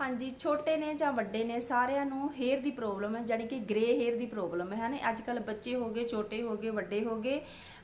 ਹਾਂਜੀ, ਛੋਟੇ ਨੇ ਜਾਂ ਵੱਡੇ ਨੇ, ਸਾਰਿਆਂ ਨੂੰ ਹੇਅਰ ਦੀ ਪ੍ਰੋਬਲਮ ਹੈ ਜਾਨੀ ਕਿ ਗ੍ਰੇ ਹੇਅਰ ਦੀ ਪ੍ਰੋਬਲਮ ਹੈ ਨਾ? ਅੱਜ ਕੱਲ ਬੱਚੇ ਹੋ ਗਏ, ਛੋਟੇ ਹੋ ਗਏ, ਵੱਡੇ ਹੋ ਗਏ।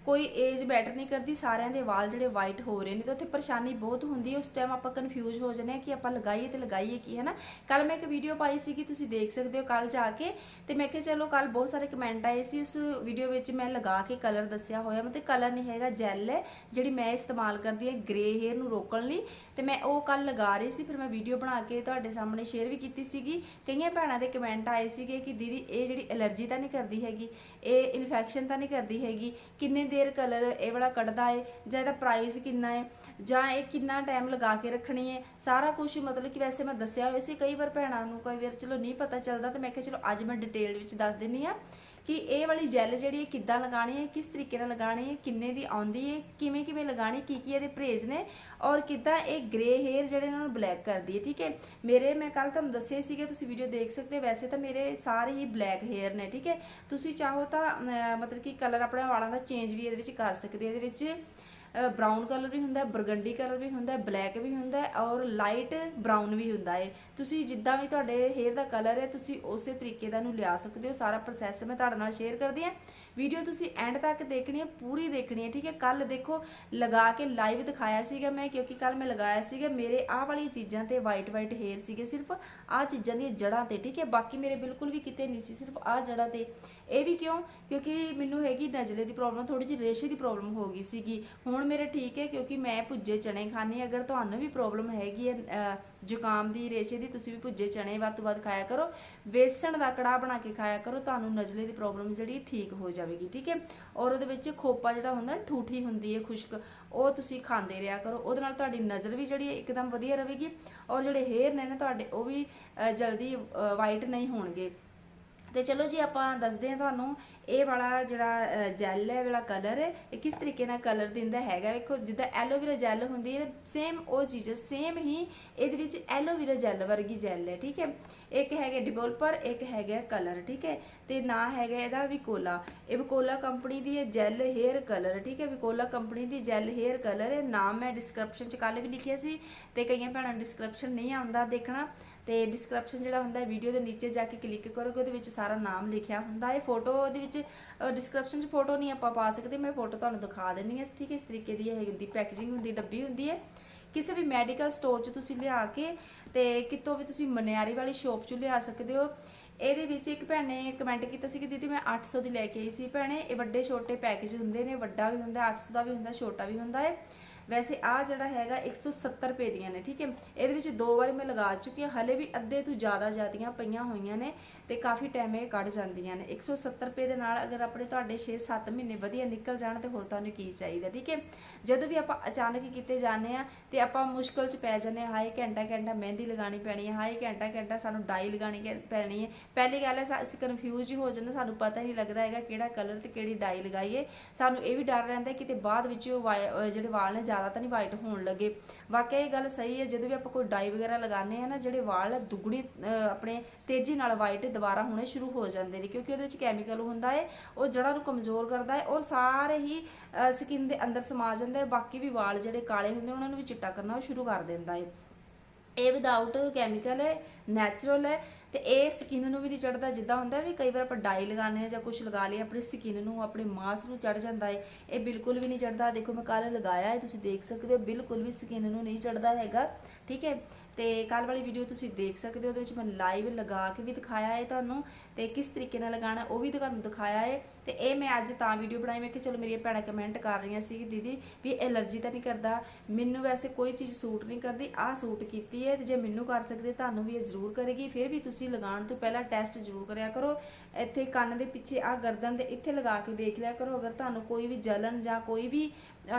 ਕੋਈ ਏਜ ਮੈਟਰ ਨਹੀਂ ਕਰਦੀ, ਸਾਰਿਆਂ ਦੇ ਵਾਲ ਜਿਹੜੇ ਵਾਈਟ ਹੋ ਰਹੇ ਨੇ ਤਾਂ ਉੱਥੇ ਪਰੇਸ਼ਾਨੀ ਬਹੁਤ ਹੁੰਦੀ ਹੈ, ਉਸ ਟਾਈਮ ਆਪਾਂ ਕਨਫਿਊਜ਼ ਹੋ ਜਾਂਦੇ ਆ ਕਿ ਆਪਾਂ ਲਗਾਈਏ ਤੇ ਲਗਾਈਏ ਕੀ ਹੈ ਨਾ ਕੱਲ ਮੈਂ ਇੱਕ ਵੀਡੀਓ ਪਾਈ ਸੀ ਕਿ ਤੁਸੀਂ ਦੇਖ ਸਕਦੇ ਹੋ ਕੱਲ ਜਾ ਕੇ ਤੇ ਮੈਂ ਕਿਹਾ ਚਲੋ ਕੱਲ ਬਹੁਤ ਸਾਰੇ ਕਮੈਂਟ ਆਏ ਸੀ, ਉਸ ਵੀਡੀਓ ਵਿੱਚ ਮੈਂ ਲਗਾ ਕੇ ਕਲਰ ਦੱਸਿਆ ਹੋਇਆ ਮਤਲਬ ਕਲਰ ਨਹੀਂ ਹੈਗਾ ਜੈਲ ਹੈ, ਜਿਹੜੀ ਮੈਂ ਇਸਤੇਮਾਲ ਕਰਦੀ ਹਾਂ ਗ੍ਰੇ ਹੇਅਰ ਨੂੰ ਰੋਕਣ ਲਈ ਤੇ ਮੈਂ ਉਹ ਕੱਲ ਲਗਾ ਰਹੀ ਸੀ, ਫਿਰ ਮੈਂ ਵੀਡੀਓ ਬਣਾ ਕੇ ਤੁਹਾਡੇ ਸਾਹਮਣੇ ਸ਼ੇਅਰ ਵੀ ਕੀਤੀ ਸੀਗੀ। ਕਈਆਂ ਭੈਣਾਂ ਦੇ ਕਮੈਂਟ ਆਏ ਸੀਗੇ ਕਿ ਦੀਦੀ, ਇਹ ਜਿਹੜੀ ਐਲਰਜੀ ਤਾਂ ਨਹੀਂ ਕਰਦੀ ਹੈਗੀ, ਇਹ ਇਨਫੈਕਸ਼ਨ ਤਾਂ ਨਹੀਂ ਕਰਦੀ ਹੈਗੀ, ਕਿੰਨੇ ਦੇਰ ਕਲਰ ਇਹ ਵਾਲਾ ਕੱਢਦਾ ਏ, ਜਾਂ ਇਹਦਾ ਪ੍ਰਾਈਸ ਕਿੰਨਾ ਹੈ ਜਾਂ ਇਹ ਕਿੰਨਾ ਟਾਈਮ ਲਗਾ ਕੇ ਰੱਖਣੀ ਹੈ ਸਾਰਾ ਕੁਝ ਮਤਲਬ ਕਿ ਵੈਸੇ ਮੈਂ ਦੱਸਿਆ ਹੋਇਆ ਸੀ ਕਈ ਵਾਰ ਭੈਣਾਂ ਨੂੰ, ਕਈ ਵਾਰ ਚਲੋ ਨਹੀਂ ਪਤਾ ਚੱਲਦਾ, ਤੇ ਮੈਂ ਕਿਹਾ ਚਲੋ ਅੱਜ ਮੈਂ ਡਿਟੇਲ ਵਿੱਚ ਦੱਸ ਦਿੰਨੀ ਆ। ਕਿ ਇਹ ਵਾਲੀ ਜੈਲ ਜਿਹੜੀ ਹੈ ਕਿੱਦਾਂ ਲਗਾਣੀ ਹੈ, ਕਿਸ ਤਰੀਕੇ ਨਾਲ ਲਗਾਣੀ ਹੈ, ਕਿੰਨੇ ਦੀ ਆਉਂਦੀ ਹੈ, ਕਿਵੇਂ ਕਿਵੇਂ ਲਗਾਣੀ ਕੀ ਕੀ ਇਹਦੇ ਪ੍ਰੇਜ਼ ਨੇ ਔਰ ਕਿੱਦਾਂ ਇਹ ਗ੍ਰੇ ਹੇਅਰ ਜਿਹੜੇ ਇਹਨਾਂ ਨੂੰ ਬਲੈਕ ਕਰਦੀ ਹੈ, ਠੀਕ ਹੈ? ਮੇਰੇ ਮੈਂ ਕੱਲ ਤੁਹਾਨੂੰ ਦੱਸਿਆ ਸੀਗਾ, ਤੁਸੀਂ ਵੀਡੀਓ ਦੇਖ ਸਕਦੇ ਹੋ, ਵੈਸੇ ਤਾਂ ਮੇਰੇ ਸਾਰੇ ਹੀ ਬਲੈਕ ਹੇਅਰ ਨੇ, ਠੀਕ ਹੈ? ਤੁਸੀਂ ਚਾਹੋ ਤਾਂ ਮਤਲਬ ਕਿ ਕਲਰ ਆਪਣੇ ਵਾਲਾਂ ਦਾ ਚੇਂਜ ਵੀ ਇਹਦੇ ਵਿੱਚ ਕਰ ਸਕਦੇ ਇਹਦੇ ਵਿੱਚ ਬਰਾਊਨ ਕਲਰ ਵੀ ਹੁੰਦਾ ਹੈ, ਬਰਗੰਡੀ ਕਲਰ ਵੀ ਹੁੰਦਾ ਬਲੈਕ ਵੀ ਹੁੰਦਾ ਔਰ ਲਾਈਟ ਬਰਾਊਨ ਵੀ ਹੁੰਦਾ ਹੈ। ਤੁਸੀਂ ਜਿੱਦਾਂ ਵੀ ਤੁਹਾਡੇ ਹੇਅਰ ਦਾ ਕਲਰ ਹੈ, ਤੁਸੀਂ ਉਸੇ ਤਰੀਕੇ ਦਾ ਨੂੰ ਲਿਆ ਸਕਦੇ ਹੋ। ਸਾਰਾ ਪ੍ਰੋਸੈਸ ਮੈਂ ਤੁਹਾਡੇ ਨਾਲ ਸ਼ੇਅਰ ਕਰਦੀ ਹਾਂ। ਵੀਡੀਓ ਤੁਸੀਂ ਐਂਡ ਤੱਕ ਦੇਖਣੀ ਹੈ, ਪੂਰੀ ਦੇਖਣੀ ਹੈ, ਠੀਕ ਹੈ? ਕੱਲ ਦੇਖੋ, ਲਗਾ ਕੇ ਲਾਈਵ ਦਿਖਾਇਆ ਸੀਗਾ ਮੈਂ, ਕਿਉਂਕਿ ਕੱਲ ਮੈਂ ਲਗਾਇਆ ਸੀਗਾ, ਮੇਰੇ ਆਹ ਵਾਲੀ ਚੀਜ਼ਾਂ ਤੇ ਵਾਈਟ ਵਾਈਟ ਹੇਅਰ ਸੀਗੇ, ਸਿਰਫ ਆਹ ਚੀਜ਼ਾਂ ਦੀਆਂ ਜੜਾਂ ਤੇ, ਠੀਕ ਹੈ? ਬਾਕੀ ਮੇਰੇ ਬਿਲਕੁਲ ਵੀ ਕਿਤੇ ਨਹੀਂ ਸੀ, ਸਿਰਫ ਆਹ ਜੜਾਂ ਤੇ। ਇਹ ਵੀ ਕਿਉਂ? ਕਿਉਂਕਿ ਮੈਨੂੰ ਹੈਗੀ ਨਜ਼ਲੇ ਦੀ ਪ੍ਰੋਬਲਮ ਥੋੜੀ ਜਿਹੀ ਰੇਸ਼ੇ ਦੀ ਪ੍ਰੋਬਲਮ ਹੋ ਗਈ ਸੀਗੀ। ਹੁਣ ਮੇਰੇ ਠੀਕ ਹੈ, ਕਿਉਂਕਿ ਮੈਂ ਭੁੱਜੇ ਚਣੇ ਖਾਣੀ ਅਗਰ ਤੁਹਾਨੂੰ ਵੀ ਪ੍ਰੋਬਲਮ ਹੈਗੀ ਹੈ ਜ਼ੁਕਾਮ ਦੀ, ਰੇਸ਼ੇ ਦੀ, ਤੁਸੀਂ ਵੀ ਭੁੱਜੇ ਚਣੇ ਵੱਧ ਤੋਂ ਵੱਧ ਖਾਇਆ ਕਰੋ। ਵੇਸਣ ਦਾ ਕੜਾਹ ਬਣਾ ਕੇ ਖਾਇਆ ਕਰੋ, ਤੁਹਾਨੂੰ ਨਜ਼ਲੇ ਦੀ ਪ੍ਰੋਬਲਮ ਜਿਹੜੀ ਠੀਕ ਹੋ ਜਾਵੇਗੀ ਠੀਕ ਹੈ? ਔਰ ਉਹਦੇ ਵਿੱਚ ਖੋਪਾ ਜਿਹੜਾ ਹੁੰਦਾ ਠੂਠੀ ਹੁੰਦੀ ਹੈ ਖੁਸ਼ਕ ਉਹ ਤੁਸੀਂ ਖਾਂਦੇ ਰਿਹਾ ਕਰੋ। ਉਹਦੇ ਨਾਲ ਤੁਹਾਡੀ ਨਜ਼ਰ ਵੀ ਜਿਹੜੀ ਹੈ ਇੱਕਦਮ ਵਧੀਆ ਰਹੇਗੀ ਔਰ ਜਿਹੜੇ ਹੇਅਰ ਨੇ ਨਾ ਤੁਹਾਡੇ ਉਹ ਵੀ ਅਹ, ਜਲਦੀ ਵਾਈਟ ਨਹੀਂ ਹੋਣਗੇ। ਤੇ ਚਲੋ ਜੀ ਆਪਾਂ ਦੱਸਦੇ ਹਾਂ ਤੁਹਾਨੂੰ, ਇਹ ਵਾਲਾ ਜਿਹੜਾ ਜੈਲ ਹੈ ਵਾਲਾ ਕਲਰ ਹੈ, ਇਹ ਕਿਸ ਤਰੀਕੇ ਨਾਲ ਕਲਰ ਦਿੰਦਾ ਹੈਗਾ, ਵੇਖੋ, ਜਿੱਦਾਂ ਐਲੋਵੇਰਾ ਜੈਲ ਹੁੰਦੀ ਹੈ ਸੇਮ ਉਹ ਚੀਜ਼ ਸੇਮ ਹੀ ਇਹਦੇ ਵਿੱਚ ਐਲੋਵੇਰਾ ਜੈਲ ਵਰਗੀ ਜੈਲ ਹੈ, ਠੀਕ ਹੈ? ਇੱਕ ਹੈਗਾ ਡਿਵੈਲਪਰ ਇੱਕ ਹੈਗਾ ਕਲਰ ਠੀਕ ਹੈ? ਤੇ ਨਾ ਹੈਗਾ ਇਹਦਾ ਵਿਕੋਲਾ। ਇਹ ਵਿਕੋਲਾ ਕੰਪਨੀ ਦੀ ਹੈ ਜੈਲ ਹੇਅਰ ਕਲਰ ਠੀਕ ਹੈ? ਵਿਕੋਲਾ ਕੰਪਨੀ ਦੀ ਜੈਲ ਹੇਅਰ ਕਲਰ ਹੈ, ਨਾਮ ਮੈਂ ਡਿਸਕ੍ਰਿਪਸ਼ਨ ਚ ਕੱਲ ਵੀ ਲਿਖਿਆ ਸੀ, ਤੇ ਕਈਆਂ ਭੈਣਾਂ ਨੂੰ ਡਿਸਕ੍ਰਿਪਸ਼ਨ ਨਹੀਂ ਆਉਂਦਾ ਦੇਖਣਾ। ਤੇ ਡਿਸਕ੍ਰਿਪਸ਼ਨ ਜਿਹੜਾ ਹੁੰਦਾ ਵੀਡੀਓ ਦੇ ਨੀਚੇ ਜਾ ਕੇ ਕਲਿੱਕ ਕਰੋਗੇ, ਉਹਦੇ ਵਿੱਚ ਸਾਰਾ ਨਾਮ ਲਿਖਿਆ ਹੁੰਦਾ ਹੈ। ਫੋਟੋ ਉਹਦੇ ਵਿੱਚ ਡਿਸਕ੍ਰਿਪਸ਼ਨ 'ਚ ਫੋਟੋ ਨਹੀਂ ਆਪਾਂ ਪਾ ਸਕਦੇ, ਮੈਂ ਫੋਟੋ ਤੁਹਾਨੂੰ ਦਿਖਾ ਦਿੰਨੀ ਹਾਂ। ਠੀਕ ਹੈ, ਇਸ ਤਰੀਕੇ ਦੀ ਇਹ ਹੁੰਦੀ ਪੈਕੇਜਿੰਗ ਹੁੰਦੀ, ਡੱਬੀ ਹੁੰਦੀ ਹੈ। ਕਿਸੇ ਵੀ ਮੈਡੀਕਲ ਸਟੋਰ 'ਚ ਤੁਸੀਂ ਲਿਆ ਕੇ ਤੇ ਕਿਤੋਂ ਵੀ ਤੁਸੀਂ ਮਨਿਆਰੀ ਵਾਲੀ ਸ਼ੋਪ 'ਚ ਲਿਆ ਸਕਦੇ ਹੋ। ਇਹਦੇ ਵਿੱਚ ਇੱਕ ਭੈਣ ਨੇ ਕਮੈਂਟ ਕੀਤਾ ਸੀ ਕਿ ਦੀਦੀ ਮੈਂ 800 ਦੀ ਲੈ ਕੇ ਆਈ ਸੀ। ਭੈਣੇ, ਇਹ ਵੱਡੇ ਛੋਟੇ ਪੈਕੇਜ ਹੁੰਦੇ ਨੇ, ਵੱਡਾ ਵੀ ਹੁੰਦਾ 800 ਦਾ ਵੀ ਹੁੰਦਾ, ਛੋਟਾ ਵੀ ਹੁੰਦਾ ਹੈ। ਵੈਸੇ ਆ ਜਿਹੜਾ ਹੈਗਾ 170 ਰੁਪਏ ਦੀਆਂ ਨੇ, ਠੀਕ ਹੈ? ਇਹਦੇ ਵਿੱਚ ਦੋ ਵਾਰੀ ਮੈਂ ਲਗਾ ਚੁੱਕੀ ਹਾਂ, ਹਲੇ ਵੀ ਅੱਧੇ ਤੋਂ ਜ਼ਿਆਦਾ ਜ਼ਿਆਦੀਆਂ ਪਈਆਂ ਹੋਈਆਂ ਨੇ ਤੇ ਕਾਫੀ ਟਾਈਮ ਇਹ ਕੱਢ ਜਾਂਦੀਆਂ ਨੇ। 170 ਰੁਪਏ ਦੇ ਨਾਲ ਅਗਰ ਆਪਣੇ ਤੁਹਾਡੇ 6-7 ਮਹੀਨੇ ਵਧੀਆ ਨਿਕਲ ਜਾਣ ਤੇ ਹੋਰ ਤੁਹਾਨੂੰ ਕੀ ਚਾਹੀਦਾ, ਠੀਕ ਹੈ? ਜਦੋਂ ਵੀ ਆਪਾਂ ਅਚਾਨਕ ਕਿਤੇ ਜਾਂਦੇ ਆ ਤੇ ਆਪਾਂ ਮੁਸ਼ਕਲ 'ਚ ਪੈ ਜਾਂਦੇ ਹਾਂ, ਹਾਏ ਘੰਟਾ ਘੰਟਾ ਮਹਿੰਦੀ ਲਗਾਣੀ ਪੈਣੀ ਹੈ, ਹਾਏ ਘੰਟਾ ਘੰਟਾ ਸਾਨੂੰ ਡਾਈ ਲਗਾਣੀ ਕਿ- ਪੈਣੀ ਹੈ। ਪਹਿਲੀ ਗੱਲ ਹੈ ਅਸੀਂ ਕਨਫਿਊਜ਼ ਹੀ ਹੋ ਜਾਂਦੇ ਸਾਨੂੰ ਪਤਾ ਹੀ ਨਹੀਂ ਲੱਗਦਾ ਹੈਗਾ ਕਿਹੜਾ ਕਲਰ ਤੇ ਕਿਹੜੀ ਡਾਈ ਲਗਾਈਏ। ਸਾਨੂੰ ਇਹ ਵੀ ਡਰ ਰਹਿੰਦਾ ਕਿਤੇ ਬਾਅਦ ਵਿੱਚ ਉਹ ਵਾਈ- ਜਿਹੜੇ ਵਾਲ ਨੇ ਜ਼ਿਆਦਾ ਜ਼ਿਆਦਾ ਤਾਂ ਨਹੀਂ ਵਾਈਟ ਹੋਣ ਲੱਗੇ। ਵਾਕਿਆ ਇਹ ਗੱਲ ਸਹੀ ਹੈ, ਜਦੋਂ ਵੀ ਆਪਾਂ ਕੋਈ ਡਾਈ ਵਗੈਰਾ ਲਗਾਉਂਦੇ ਆ ਨਾ, ਜਿਹੜੇ ਵਾਲ ਦੁੱਗਣੀ ਆਪਣੇ ਤੇਜ਼ੀ ਨਾਲ ਵਾਈਟ ਦੁਬਾਰਾ ਹੋਣੇ ਸ਼ੁਰੂ ਹੋ ਜਾਂਦੇ ਨੇ, ਕਿਉਂਕਿ ਉਹਦੇ ਵਿੱਚ ਕੈਮੀਕਲ ਹੁੰਦਾ ਹੈ, ਉਹ ਜੜ੍ਹਾਂ ਨੂੰ ਕਮਜ਼ੋਰ ਕਰਦਾ ਹੈ, ਔਰ ਸਾਰੇ ਹੀ ਸਕਿਨ ਦੇ ਅੰਦਰ ਸਮਾ ਜਾਂਦਾ ਹੈ, ਬਾਕੀ ਵੀ ਵਾਲ ਜਿਹੜੇ ਕਾਲੇ ਹੁੰਦੇ ਉਹਨਾਂ ਨੂੰ ਵੀ ਚਿੱਟਾ ਕਰਨਾ ਉਹ ਸ਼ੁਰੂ ਕਰ ਦਿੰਦਾ ਹੈ। ਇਹ ਵਿਦਆਊਟ ਕੈਮੀਕਲ ਹੈ ਨੈਚੁਰਲ ਹੈ ਤੇ ਇਹ ਸਕਿਨ ਨੂੰ ਵੀ ਨਹੀਂ ਚੜਦਾ ਜਿੱਦਾਂ ਹੁੰਦਾ ਵੀ ਕਈ ਵਾਰ ਆਪਾਂ ਡਾਈ ਲਗਾਉਂਦੇ ਆ ਜਾਂ ਕੁਝ ਲਗਾ ਲਈ ਆਪਣੀ ਸਕਿਨ ਨੂੰ, ਆਪਣੇ ਮਾਸ ਨੂੰ ਚੜ ਜਾਂਦਾ ਹੈ। ਇਹ ਬਿਲਕੁਲ ਵੀ ਨਹੀਂ ਚੜਦਾ ਦੇਖੋ ਮੈਂ ਕੱਲ ਲਗਾਇਆ ਹੈ, ਤੁਸੀਂ ਦੇਖ ਸਕਦੇ ਹੋ, ਬਿਲਕੁਲ ਵੀ ਸਕਿਨ ਨੂੰ ਨਹੀਂ ਚੜਦਾ ਹੈਗਾ। ਠੀਕ ਹੈ? ਤੇ ਕੱਲ ਵਾਲੀ ਵੀਡੀਓ ਤੁਸੀਂ ਦੇਖ ਸਕਦੇ ਹੋ, ਉਹਦੇ ਵਿੱਚ ਮੈਂ ਲਾਈਵ ਲਗਾ ਕੇ ਵੀ ਦਿਖਾਇਆ ਹੈ ਤੁਹਾਨੂੰ ਤੇ ਕਿਸ ਤਰੀਕੇ ਨਾਲ ਲਗਾਉਣਾ ਉਹ ਵੀ ਤੁਹਾਨੂੰ ਦਿਖਾਇਆ ਹੈ। ਤੇ ਇਹ ਮੈਂ ਅੱਜ ਤਾਂ ਵੀਡੀਓ ਬਣਾਈ, ਮੈਂ ਕਿ ਚਲੋ ਮੇਰੀਆਂ ਭੈਣਾਂ ਕਮੈਂਟ ਕਰ ਰਹੀਆਂ ਸੀ ਦੀਦੀ ਵੀ ਐਲਰਜੀ ਤਾਂ ਨਹੀਂ ਕਰਦਾ, ਮੈਨੂੰ ਵੈਸੇ ਕੋਈ ਚੀਜ਼ ਸੂਟ ਨਹੀਂ ਕਰਦੀ, ਆਹ ਸੂਟ ਕੀਤੀ ਹੈ ਤੇ ਜੇ ਮੈਨੂੰ ਕਰ ਸਕਦੇ ਤੁਹਾਨੂੰ ਵੀ ਇਹ ਜ਼ਰੂਰ ਕਰੇਗੀ, ਫਿਰ ਵੀ ਤੁਸੀਂ ਲਗਾਉਣ ਤੋਂ ਪਹਿਲਾਂ ਟੈਸਟ ਜ਼ਰੂਰ ਕਰਿਆ ਕਰੋ। ਇੱਥੇ ਕੰਨ ਦੇ ਪਿੱਛੇ ਆ ਗਰਦਨ ਦੇ ਇੱਥੇ ਲਗਾ ਕੇ ਦੇਖ ਲਿਆ ਕਰੋ, ਅਗਰ ਤੁਹਾਨੂੰ ਕੋਈ ਵੀ ਜਲਨ ਜਾਂ ਕੋਈ ਵੀ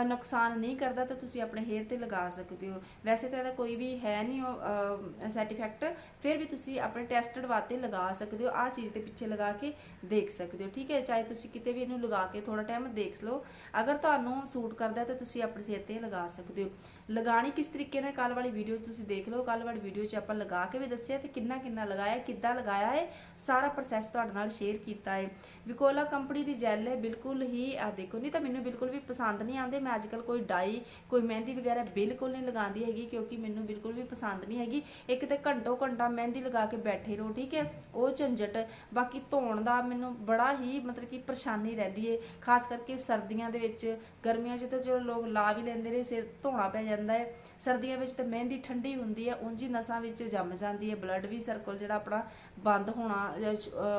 ਨੁਕਸਾਨ ਨਹੀਂ ਕਰਦਾ ਤਾਂ ਤੁਸੀਂ ਆਪਣੇ ਹੇਅਰ ਤੇ ਲਗਾ ਸਕਦੇ ਹੋ। ਵੈਸੇ ਤਾਂ ਇਹਦਾ ਕੋਈ ਵੀ ਹੈ ਨਹੀਂ ਉਹ ਸਾਈਡ ਇਫੈਕਟ ਫਿਰ ਵੀ ਤੁਸੀਂ ਆਪਣੇ ਟੈਸਟਡ ਵਾਸਤੇ ਲਗਾ ਸਕਦੇ ਹੋ। ਆਹ ਚੀਜ਼ ਦੇ ਪਿੱਛੇ ਲਗਾ ਕੇ ਦੇਖ ਸਕਦੇ ਹੋ। ਠੀਕ ਹੈ, ਚਾਹੇ ਤੁਸੀਂ ਕਿਤੇ ਵੀ ਇਹਨੂੰ ਲਗਾ ਕੇ ਥੋੜਾ ਟਾਈਮ ਦੇਖ ਲਓ। ਅਗਰ ਤੁਹਾਨੂੰ ਸੂਟ ਕਰਦਾ ਤਾਂ ਤੁਸੀਂ ਆਪਣੇ ਸਿਰ ਤੇ ਲਗਾ ਸਕਦੇ ਹੋ। ਲਗਾਣੀ ਕਿਸ ਤਰੀਕੇ ਨਾਲ ਕੱਲ ਵਾਲੀ ਵੀਡੀਓ ਤੁਸੀਂ ਦੇਖ ਲਓ। ਕੱਲ ਵਾਲੀ ਵੀਡੀਓ 'ਚ ਆਪਾਂ ਲਗਾ ਕੇ ਵੀ ਦੱਸਿਆ ਤੇ ਕਿੰਨਾ ਕਿੰਨਾ ਲਗਾਇਆ, ਕਿੱਦਾਂ ਲਗਾਇਆ ਹੈ। ਸਾਰਾ ਪ੍ਰੋਸੈਸ ਤੁਹਾਡੇ ਨਾਲ ਸ਼ੇਅਰ ਕੀਤਾ ਹੈ। ਵਿਕੋਲਾ ਕੰਪਨੀ ਦੀ ਜੈਲ ਹੈ, ਬਿਲਕੁਲ ਹੀ ਆ ਦੇਖੋ, ਨਹੀਂ ਤਾਂ ਮੈਨੂੰ ਬਿਲਕੁਲ ਵੀ ਪਸੰਦ ਨਹੀਂ ਆਉਂਦੀ। ਲਗਾਉਂਦੇ ਮੈਂ ਅੱਜਕੱਲ ਕੋਈ ਡਾਈ, ਕੋਈ ਮਹਿੰਦੀ ਵਗੈਰਾ ਬਿਲਕੁਲ ਨਹੀਂ ਲਗਾਉਂਦੀ ਹੈਗੀ, ਕਿਉਂਕਿ ਮੈਨੂੰ ਬਿਲਕੁਲ ਵੀ ਪਸੰਦ ਨਹੀਂ ਹੈਗੀ। ਇੱਕ ਤੇ ਘੰਟੋ ਘੰਟਾ ਮਹਿੰਦੀ ਲਗਾ ਕੇ ਬੈਠੇ ਰਹੋ, ਠੀਕ ਹੈ? ਉਹ ਝੰਜਟ। ਬਾਕੀ ਧੋਣ ਦਾ ਮੈਨੂੰ ਬੜਾ ਹੀ ਮਤਲਬ ਕਿ ਪਰੇਸ਼ਾਨੀ ਰਹਿੰਦੀ ਹੈ ਖਾਸ ਕਰਕੇ ਸਰਦੀਆਂ ਦੇ ਵਿੱਚ। ਗਰਮੀਆਂ 'ਚ ਤਾਂ ਚਲੋ ਲੋਕ ਲਾ ਵੀ ਲੈਂਦੇ ਨੇ, ਸਿਰ ਧੋਣਾ ਪੈ ਜਾਂਦਾ ਹੈ ਸਰਦੀਆਂ ਵਿੱਚ ਤਾਂ ਮਹਿੰਦੀ ਠੰਡੀ ਹੁੰਦੀ ਹੈ ਉਂਝ ਹੀ ਨਸਾਂ ਵਿੱਚ ਜੰਮ ਜਾਂਦੀ ਹੈ ਬਲੱਡ ਵੀ ਸਰਕਲ ਜਿਹੜਾ ਆਪਣਾ ਬੰਦ ਹੋਣਾ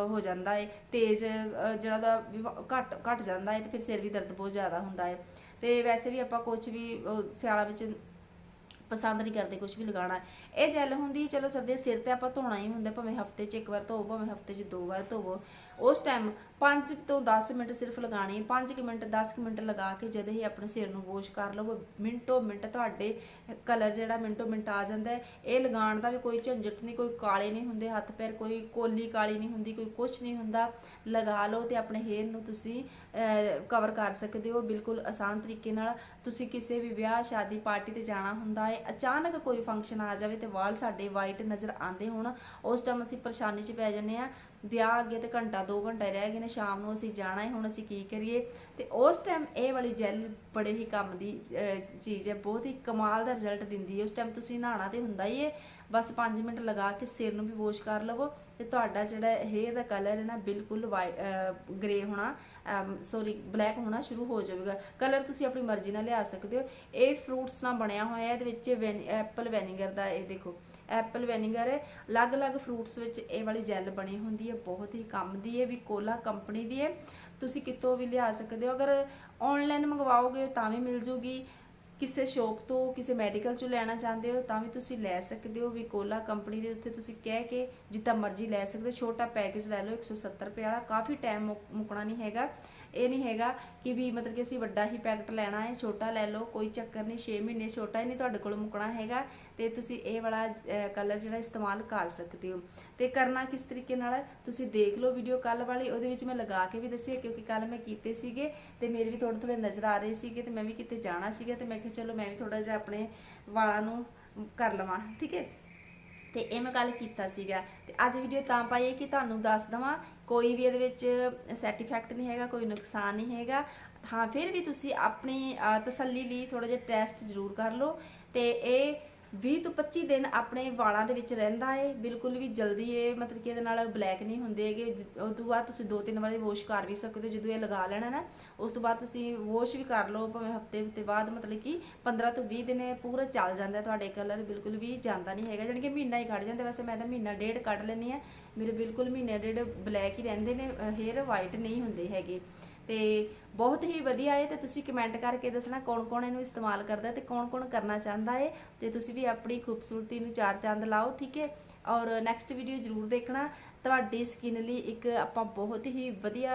ਹੋ ਜਾਂਦਾ ਹੈ ਤੇਜ਼ ਜਿਹੜਾ ਦਾ ਵੀ ਵ- ਘਟ ਘਟ ਜਾਂਦਾ ਹੈ ਤੇ ਫਿਰ ਸਿਰ ਵੀ ਦਰਦ ਬਹੁਤ ਜ਼ਿਆਦਾ ਹੁੰਦਾ ਹੈ ਤੇ ਵੈਸੇ ਵੀ ਆਪਾਂ ਕੁਝ ਵੀ ਅਹ ਸਿਆਲਾ ਵਿੱਚ ਪਸੰਦ ਨਹੀਂ ਕਰਦੇ ਕੁਝ ਵੀ ਲਗਾਉਣਾ। ਇਹ ਜੈਲ ਹੁੰਦੀ, ਚਲੋ ਸਰਦੇ ਸਿਰ ਤੇ ਆਪਾਂ ਧੋਣਾ ਹੀ ਹੁੰਦਾ, ਭਾਵੇਂ ਹਫ਼ਤੇ 'ਚ ਇੱਕ ਵਾਰ ਧੋਵੋ, ਭਾਵੇਂ ਹਫ਼ਤੇ 'ਚ ਦੋ ਵਾਰ ਧੋਵੋ। ਉਸ ਟਾਈਮ 5 ਤੋਂ 10 ਮਿੰਟ ਸਿਰਫ ਲਗਾਣੀ 5 ਮਿੰਟ 10 ਮਿੰਟ ਲਗਾ ਕੇ ਜਦ ਹੀ ਆਪਣੇ ਸਿਰ ਨੂੰ ਵਾਸ਼ ਕਰ ਲਵੋ, ਮਿੰਟੋ ਮਿੰਟ ਤੁਹਾਡੇ ਕਲਰ ਜਿਹੜਾ ਮਿੰਟੋ ਮਿੰਟ ਆ ਜਾਂਦਾ ਇਹ ਲਗਾਉਣ ਦਾ ਵੀ ਕੋਈ ਝੰਜਟ ਨਹੀਂ, ਕੋਈ ਕਾਲੇ ਨਹੀਂ ਹੁੰਦੇ ਹੱਥ ਪੈਰ, ਕੋਈ ਕੋਲੀ ਕਾਲੀ ਨਹੀਂ ਹੁੰਦੀ, ਕੋਈ ਕੁਝ ਨਹੀਂ ਹੁੰਦਾ। ਲਗਾ ਲਓ ਤੇ ਆਪਣੇ ਹੇਅਰ ਨੂੰ ਤੁਸੀਂ ਕਵਰ ਕਰ ਸਕਦੇ ਹੋ ਬਿਲਕੁਲ ਆਸਾਨ ਤਰੀਕੇ ਨਾਲ। ਤੁਸੀਂ ਕਿਸੇ ਵੀ ਵਿਆਹ, ਸ਼ਾਦੀ ਪਾਰਟੀ ਤੇ ਜਾਣਾ ਹੁੰਦਾ ਹੈ, ਅਚਾਨਕ ਕੋਈ ਫੰਕਸ਼ਨ ਆ ਜਾਵੇ ਤੇ ਵਾਲ ਸਾਡੇ ਵਾਈਟ ਨਜ਼ਰ ਆਉਂਦੇ ਹੋਣ, ਉਸ ਟਾਈਮ ਅਸੀਂ ਪਰੇਸ਼ਾਨੀ 'ਚ ਪੈ ਜਾਂਦੇ ਆ ਵਿਆਹ ਅੱਗੇ ਤੇ ਘੰਟਾ 2 ਘੰਟੇ ਰਹਿ ਗਏ ਨੇ, ਸ਼ਾਮ ਨੂੰ ਅਸੀਂ ਜਾਣਾ ਹੈ, ਹੁਣ ਅਸੀਂ ਕੀ ਕਰੀਏ? ਤੇ ਉਸ ਟਾਈਮ ਇਹ ਵਾਲੀ ਜੈਲ ਬੜੇ ਹੀ ਕੰਮ ਦੀ ਚੀਜ਼ ਹੈ, ਬਹੁਤ ਹੀ ਕਮਾਲ ਦਾ ਰਿਜ਼ਲਟ ਦਿੰਦੀ ਹੈ। ਉਸ ਟਾਈਮ ਤੁਸੀਂ ਨਹਾਣਾ ਤੇ ਹੁੰਦਾ ਹੀ ਹੈ ਬਸ 5 ਮਿੰਟ ਲਗਾ ਕੇ ਸਿਰ ਨੂੰ ਵੀ ਵਾਸ਼ ਕਰ ਲਵੋ ਤੇ ਤੁਹਾਡਾ ਜਿਹੜਾ ਹੇਅਰ ਦਾ ਕਲਰ ਹੈ ਨਾ ਬਿਲਕੁਲ ਗ੍ਰੇ ਹੋਣਾ ਸੌਰੀ ਬਲੈਕ ਹੋਣਾ ਸ਼ੁਰੂ ਹੋ ਜਾਵੇਗਾ। ਕਲਰ ਤੁਸੀਂ ਆਪਣੀ ਮਰਜ਼ੀ ਨਾਲ ਲਿਆ ਸਕਦੇ ਹੋ। ਇਹ ਫਰੂਟਸ ਨਾਲ ਬਣਿਆ ਹੋਇਆ ਹੈ, ਇਹਦੇ ਵਿੱਚ ਐਪਲ ਵੈਨਿਗਰ ਦਾ ਇਹ ਦੇਖੋ ਐਪਲ ਵੈਨਿਗਰ ਹੈ। ਅਲੱਗ-ਅਲੱਗ ਫਰੂਟਸ ਵਿੱਚ ਇਹ ਵਾਲੀ ਜੈਲ ਬਣੀ ਹੁੰਦੀ ਹੈ, ਬਹੁਤ ਹੀ ਕੰਮ ਦੀ ਹੈ, ਵੀ ਕੋਲਾ ਕੰਪਨੀ ਦੀ ਹੈ। ਤੁਸੀਂ ਕਿਤੋਂ ਵੀ ਲਿਆ ਸਕਦੇ ਹੋ। ਅਗਰ ਆਨਲਾਈਨ ਮੰਗਵਾਓਗੇ ਤਾਂ ਵੀ ਮਿਲ ਜੂਗੀ। ਕਿਸੇ ਸ਼ੋਪ ਤੋਂ ਕਿਸੇ ਮੈਡੀਕਲ ਚੋਂ ਲੈਣਾ ਚਾਹੁੰਦੇ ਹੋ ਤਾਂ ਵੀ ਤੁਸੀਂ ਲੈ ਸਕਦੇ ਹੋ। ਵੀ ਕੋਲਾ ਕੰਪਨੀ ਦੇ ਉੱਤੇ ਤੁਸੀਂ ਕਹਿ ਕੇ ਜਿੱਦਾਂ ਮਰਜ਼ੀ ਲੈ ਸਕਦੇ ਹੋ। ਛੋਟਾ ਪੈਕੇਜ ਲੈ ਲਓ 170 ਰੁਪਏ ਵਾਲਾ। ਕਾਫੀ ਟਾਈਮ ਮੁੱਕਣਾ ਨਹੀਂ ਹੈਗਾ। ਇਹ ਨਹੀਂ ਹੈਗਾ ਕਿ ਵੀ ਮਤਲਬ ਕਿ ਅਸੀਂ ਵੱਡਾ ਹੀ ਪੈਕਟ ਲੈਣਾ ਹੈ, ਛੋਟਾ ਲੈ ਲਓ, ਕੋਈ ਚੱਕਰ ਨਹੀਂ 6 ਮਹੀਨੇ ਛੋਟਾ ਹੀ ਨਹੀਂ ਤੁਹਾਡੇ ਕੋਲ ਮੁੱਕਣਾ ਹੈਗਾ ਤੇ ਤੁਸੀਂ ਇਹ ਵਾਲਾ ਕਲਰ ਜਿਹੜਾ ਇਸਤੇਮਾਲ ਕਰ ਸਕਦੇ ਹੋ। ਤੇ ਕਰਨਾ ਕਿਸ ਤਰੀਕੇ ਨਾਲ? ਤੁਸੀਂ ਦੇਖ ਲਓ ਵੀਡੀਓ ਕੱਲ ਵਾਲੀ, ਉਹਦੇ ਵਿੱਚ ਮੈਂ ਲਗਾ ਕੇ ਵੀ ਦੱਸਿਆ ਕਿਉਂਕਿ ਕੱਲ ਮੈਂ ਕੀਤੇ ਸੀਗੇ ਤੇ ਮੇਰੇ ਵੀ ਥੋੜੇ ਥੋੜੇ ਨਜ਼ਰ ਆ ਰਹੇ ਸੀਗੇ ਤੇ ਮੈਂ ਵੀ ਕਿਤੇ ਜਾਣਾ ਸੀਗਾ ਤੇ ਮੈਂ ਕਿਹਾ ਚਲੋ ਮੈਂ ਵੀ ਥੋੜਾ ਜਿਹਾ ਆਪਣੇ ਵਾਲਾਂ ਨੂੰ ਕਰ ਲਵਾਂ, ਠੀਕ ਹੈ? ਤੇ ਇਹ ਮੈਂ ਕੱਲ ਕੀਤਾ ਸੀਗਾ ਤੇ ਅੱਜ ਵੀਡੀਓ ਤਾਂ ਪਾਈ ਕਿ ਤੁਹਾਨੂੰ ਦੱਸ ਦਵਾਂ, ਕੋਈ ਵੀ ਇਹਦੇ ਵਿੱਚ ਸਾਈਡ ਇਫੈਕਟ ਨਹੀਂ ਹੈਗਾ, ਕੋਈ ਨੁਕਸਾਨ ਨਹੀਂ ਹੈਗਾ, ਹਾਂ, ਫਿਰ ਵੀ ਤੁਸੀਂ ਆਪਣੀ ਤਸੱਲੀ ਲਈ ਥੋੜਾ ਜਿਹਾ ਟੈਸਟ ਜ਼ਰੂਰ ਕਰ ਲਓ ਤੇ ਇਹ 20 ਤੋਂ 25 ਦਿਨ ਆਪਣੇ ਵਾਲਾਂ ਦੇ ਵਿੱਚ ਰਹਿੰਦਾ ਏ, ਬਿਲਕੁਲ ਵੀ ਜਲਦੀ ਇਹ ਮਤਲਬ ਕਿ ਇਹਦੇ ਨਾਲ ਬਲੈਕ ਨਹੀਂ ਹੁੰਦੇ ਹੈਗੇ। ਜ- ਉਹ ਤੋਂ ਬਾਅਦ ਤੁਸੀਂ ਦੋ ਤਿੰਨ ਵਾਰੀ ਵਾਸ਼ ਕਰ ਵੀ ਸਕਦੇ ਹੋ, ਜਦੋਂ ਇਹ ਲਗਾ ਲੈਣਾ ਨਾ, ਉਸ ਤੋਂ ਬਾਅਦ ਤੁਸੀਂ ਵਾਸ਼ ਵੀ ਕਰ ਲਓ, ਭਾਵੇਂ ਹਫ਼ਤੇ ਹਫ਼ਤੇ ਬਾਅਦ, ਮਤਲਬ ਕਿ 15 ਤੋਂ 20 ਦਿਨ ਇਹ ਪੂਰਾ ਚੱਲ ਜਾਂਦਾ ਤੁਹਾਡੇ ਕਲਰ ਬਿਲਕੁਲ ਵੀ ਜਾਂਦਾ ਨਹੀਂ ਹੈਗਾ। ਜਾਣੀ ਕਿ ਮਹੀਨਾ ਹੀ ਕੱਢ ਜਾਂਦਾ ਵੈਸੇ ਮੈਂ ਤਾਂ ਮਹੀਨਾ ਡੇਢ ਕੱਢ ਲੈਂਦੀ ਆ ਮੇਰੇ ਬਿਲਕੁਲ ਮਹੀਨਾ ਡੇਢ ਬਲੈਕ ਹੀ ਰਹਿੰਦੇ ਨੇ ਹੇਅਰ ਵਾਈਟ ਨਹੀਂ ਹੁੰਦੇ ਹੈਗੇ। ਤੇ ਬਹੁਤ ਹੀ ਵਧੀਆ ਹੈ ਤੇ ਤੁਸੀਂ ਕਮੈਂਟ ਕਰਕੇ ਦੱਸਣਾ ਕੌਣ ਕੌਣ ਇਹਨੂੰ ਇਸਤੇਮਾਲ ਕਰਦਾ ਤੇ ਕੌਣ ਕੌਣ ਕਰਨਾ ਚਾਹੁੰਦਾ ਹੈ ਤੇ ਤੁਸੀਂ ਵੀ ਆਪਣੀ ਖੂਬਸੂਰਤੀ ਨੂੰ ਚਾਰ ਚੰਦ ਲਾਓ, ਠੀਕ ਹੈ? ਔਰ ਨੈਕਸਟ ਵੀਡੀਓ ਜ਼ਰੂਰ ਦੇਖਣਾ। ਤੁਹਾਡੀ ਸਕਿਨ ਲਈ ਇੱਕ ਆਪਾਂ ਬਹੁਤ ਹੀ ਵਧੀਆ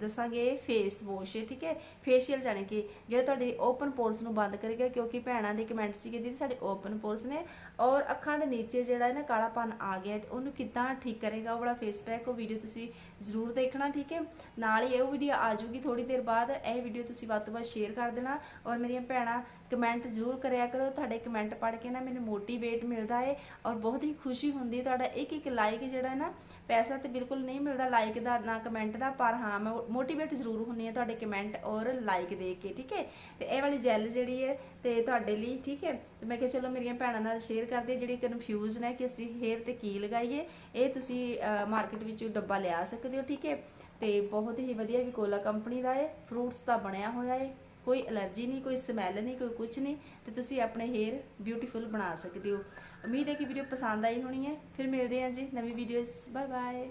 ਦੱਸਾਂਗੇ ਫੇਸ ਵਾਸ਼ ਠੀਕ ਹੈ? ਫੇਸ਼ੀਅਲ ਜਾਣੀ ਕਿ ਜਿਹੜਾ ਤੁਹਾਡੇ ਓਪਨ ਪੋਰਸ ਨੂੰ ਬੰਦ ਕਰੇਗਾ, ਕਿਉਂਕਿ ਭੈਣਾਂ ਦੇ ਕਮੈਂਟ ਸੀਗੇ ਦੀ ਸਾਡੇ ਓਪਨ ਪੋਰਸ ਨੇ। ਔਰ ਅੱਖਾਂ ਦੇ ਨੀਚੇ ਜਿਹੜਾ ਹੈ ਨਾ ਕਾਲਾਪਨ ਆ ਗਿਆ ਹੈ ਤੇ ਉਹਨੂੰ ਕਿੱਦਾਂ ਠੀਕ ਕਰੇਗਾ ਉਹ ਵਾਲਾ ਫੇਸ ਪੈਕ ਉਹ ਵੀਡੀਓ ਤੁਸੀਂ ਜ਼ਰੂਰ ਦੇਖਣਾ, ਠੀਕ ਹੈ? ਨਾਲ ਹੀ ਇਹ ਵੀਡੀਓ ਆ ਜਾਊਗੀ ਥੋੜੀ ਦੇਰ ਬਾਅਦ ਇਹ ਵੀਡੀਓ ਤੁਸੀਂ ਵੱਧ ਤੋਂ ਵੱਧ ਸ਼ੇਅਰ ਕਰ ਦੇਣਾ ਔਰ ਮੇਰੀਆਂ ਭੈਣਾਂ ਕਮੈਂਟ ਜ਼ਰੂਰ ਕਰਿਆ ਕਰੋ, ਤੁਹਾਡੇ ਕਮੈਂਟ ਪੜ੍ਹ ਕੇ ਨਾ ਮੈਨੂੰ ਮੋਟੀਵੇਟ ਮਿਲਦਾ ਹੈ ਔਰ ਬਹੁਤ ਹੀ ਖੁਸ਼ੀ ਹੁੰਦੀ ਹੈ ਤੁਹਾਡਾ ਇੱਕ ਇੱਕ ਲਾਈਕ ਜਿਹੜਾ ਨਾ ਪੈਸਾ ਤੇ ਬਿਲਕੁਲ ਨਹੀਂ ਮਿਲਦਾ ਲਾਈਕ ਦਾ, ਨਾ ਕਮੈਂਟ ਦਾ, ਪਰ ਹਾਂ, ਮੈਂ ਮੋਟੀਵੇਟ ਜ਼ਰੂਰ ਹੁੰਨੀ ਹੈ ਤੁਹਾਡੇ ਕਮੈਂਟ ਔਰ ਲਾਈਕ ਦੇਖ ਕੇ, ਠੀਕ ਹੈ ਤੇ ਇਹ ਵਾਲੀ ਜੈਲ ਜਿਹੜੀ ਹੈ ਤੇ ਤੁਹਾਡੇ ਲਈ, ਠੀਕ ਹੈ ਤੇ ਮੈਂ ਕਿਹਾ ਚਲੋ ਮੇਰੀਆਂ ਭੈਣਾਂ ਨਾਲ ਸ਼ੇਅਰ ਕਰਦੇ ਜਿਹੜੀ ਕਨਫਿਊਜ਼ਨ ਹੈ ਕਿ ਅਸੀਂ ਹੇਅਰ ਤੇ ਕੀ ਲਗਾਈਏ, ਇਹ ਤੁਸੀਂ ਮਾਰਕੀਟ ਵਿੱਚੋਂ ਡੱਬਾ ਲਿਆ ਸਕਦੇ ਹੋ, ਠੀਕ ਹੈ ਤੇ ਬਹੁਤ ਹੀ ਵਧੀਆ ਵੀ ਕੋਲਾ ਕੰਪਨੀ ਦਾ ਹੈ ਫਰੂਟਸ ਦਾ ਬਣਿਆ ਹੋਇਆ ਹੈ ਕੋਈ ਅਲਰਜੀ ਨਹੀਂ, ਕੋਈ ਸਮੈਲ ਨਹੀਂ, ਕੋਈ ਕੁਝ ਨਹੀਂ, ਤੇ ਤੁਸੀਂ ਆਪਣੇ ਹੇਅਰ ਬਿਊਟੀਫੁਲ ਬਣਾ ਸਕਦੇ ਹੋ। ਉਮੀਦ ਹੈ ਕਿ ਵੀਡੀਓ ਪਸੰਦ ਆਈ ਹੋਣੀ ਹੈ। ਫਿਰ ਮਿਲਦੇ ਹਾਂ ਜੀ ਨਵੀਂ ਵੀਡੀਓਜ਼ ਬਾਏ ਬਾਏ